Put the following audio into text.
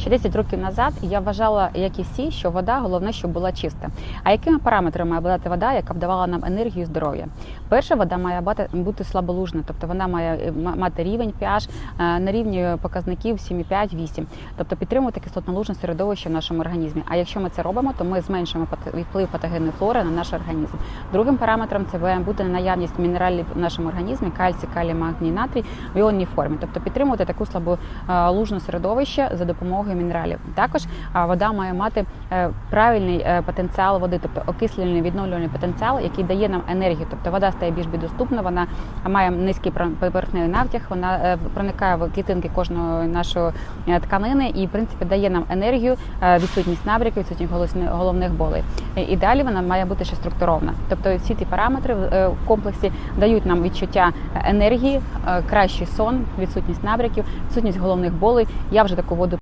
Ще 10 років назад я вважала, як і всі, що вода головне, щоб була чиста. А якими параметрами має обладати вода, яка б давала нам енергію і здоров'я? Перша вода має бути- слаболужна, тобто вона має е, мати рівень pH е, на рівні показників 7,5-8, тобто підтримувати кислотнолужне середовище в нашому організмі. А якщо ми це робимо, то ми зменшимо вплив патогенної флори на наш організм. Другим параметром це має бути наявність мінералів в нашому організмі, кальцій, калій, магній, натрій в іонній формі, тобто підтримувати таку слаболужне середовище за допомогою мінералів. Також вода має мати е, правильний е, потенціал води, тобто окислювальний відновлювальний потенціал, який дає нам енергію. Тобто вода стає більш доступна, вона має низький поверхневий навтяг, вона е, проникає в клітинки кожної нашої тканини і, в принципі, дає нам енергію, відсутність набряків, відсутність головних болей. І- далі вона має бути ще структурована. Тобто всі ці параметри в комплексі дають нам відчуття енергії, кращий сон, відсутність набряків, відсутність головних болей. Я вже таку воду